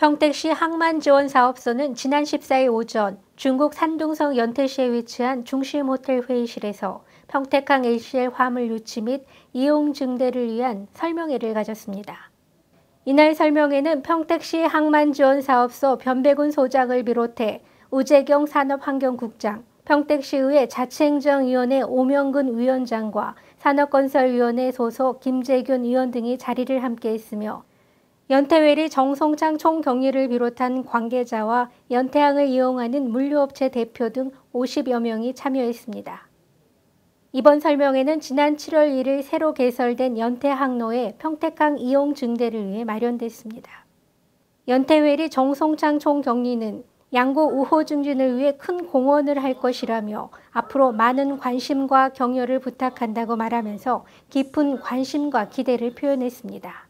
평택시 항만지원사업소는 지난 14일 오전 중국 산둥성 연태시에 위치한 중심 호텔 회의실에서 평택항 LCL 화물 유치 및 이용 증대를 위한 설명회를 가졌습니다. 이날 설명회는 평택시 항만지원사업소 변백운 소장을 비롯해 우재경 산업환경국장, 평택시의회 자치행정위원회 오명근 위원장과 산업건설위원회 소속 김재균 의원 등이 자리를 함께했으며 연태웰이 정성창 총경리를 비롯한 관계자와 연태항을 이용하는 물류업체 대표 등 50여 명이 참여했습니다. 이번 설명회는 지난 7월 1일 새로 개설된 연태항로의 평택항 이용 증대를 위해 마련됐습니다. 연태웰이 정성창 총경리는 양구 우호 증진을 위해 큰 공헌을 할 것이라며 앞으로 많은 관심과 격려를 부탁한다고 말하면서 깊은 관심과 기대를 표현했습니다.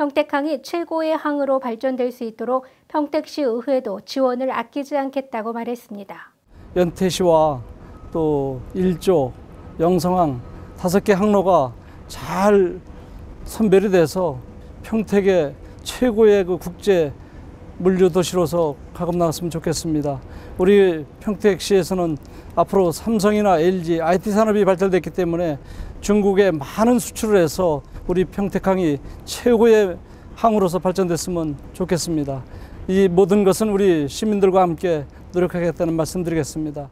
평택항이 최고의 항으로 발전될 수 있도록 평택시 의회도 지원을 아끼지 않겠다고 말했습니다. 연태시와 또 일조, 영성항 다섯 개 항로가 잘 선별이 돼서 평택의 최고의 그 국제 물류 도시로서 가금 나갔으면 좋겠습니다. 우리 평택시에서는 앞으로 삼성이나 LG, IT 산업이 발달됐기 때문에 중국에 많은 수출을 해서 우리 평택항이 최고의 항으로서 발전됐으면 좋겠습니다. 이 모든 것은 우리 시민들과 함께 노력하겠다는 말씀드리겠습니다.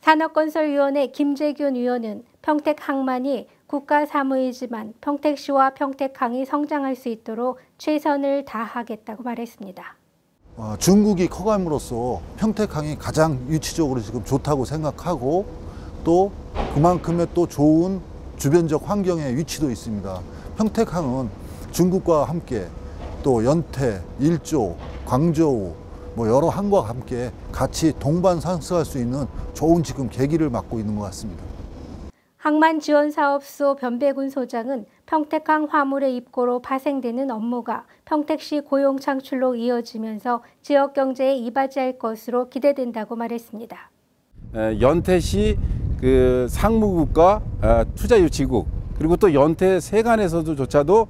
산업건설위원회 김재균 위원은 평택항만이 국가 사무이지만 평택시와 평택항이 성장할 수 있도록 최선을 다하겠다고 말했습니다. 어, 중국이 커감으로써 평택항이 가장 위치적으로 지금 좋다고 생각하고 또 그만큼의 또 좋은 주변적 환경의 위치도 있습니다. 평택항은 중국과 함께 또 연태, 일조, 광저우 뭐 여러 항과 함께 같이 동반 상승할 수 있는 좋은 지금 계기를 맞고 있는 것 같습니다. 항만지원사업소 변배군 소장은 평택항 화물의 입고로 파생되는 업무가 평택시 고용 창출로 이어지면서 지역 경제에 이바지할 것으로 기대된다고 말했습니다. 연태시 그 상무국과 투자유치국 그리고 또 연태 세관에서도 조차도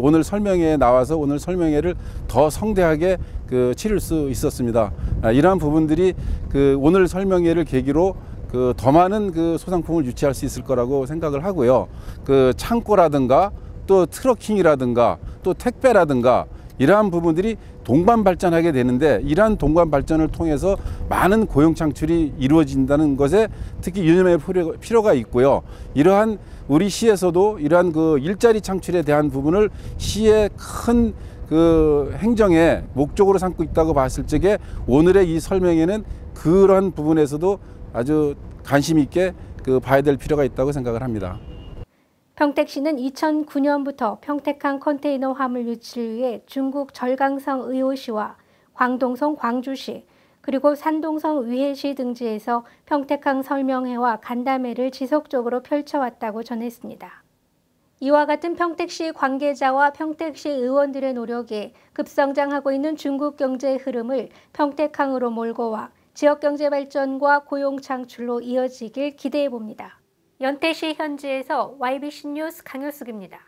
오늘 설명회에 나와서 오늘 설명회를 더 성대하게 그 치를 수 있었습니다. 이러한 부분들이 그 오늘 설명회를 계기로 그 더 많은 그 소상품을 유치할 수 있을 거라고 생각을 하고요. 그 창고라든가 또 트러킹이라든가 또 택배라든가 이러한 부분들이 동반 발전하게 되는데 이러한 동반 발전을 통해서 많은 고용 창출이 이루어진다는 것에 특히 유념할 필요가 있고요. 이러한 우리 시에서도 이러한 그 일자리 창출에 대한 부분을 시의 큰 그 행정의 목적으로 삼고 있다고 봤을 적에 오늘의 이 설명에는 그러한 부분에서도 아주 관심 있게 그 봐야 될 필요가 있다고 생각을 합니다. 평택시는 2009년부터 평택항 컨테이너 화물 유치를 위해 중국 절강성 의호시와 광동성 광주시 그리고 산동성 위해시 등지에서 평택항 설명회와 간담회를 지속적으로 펼쳐왔다고 전했습니다. 이와 같은 평택시 관계자와 평택시 의원들의 노력에 급성장하고 있는 중국 경제의 흐름을 평택항으로 몰고 와 지역경제 발전과 고용 창출로 이어지길 기대해 봅니다. 연태시 현지에서 YBC 뉴스 강효숙입니다.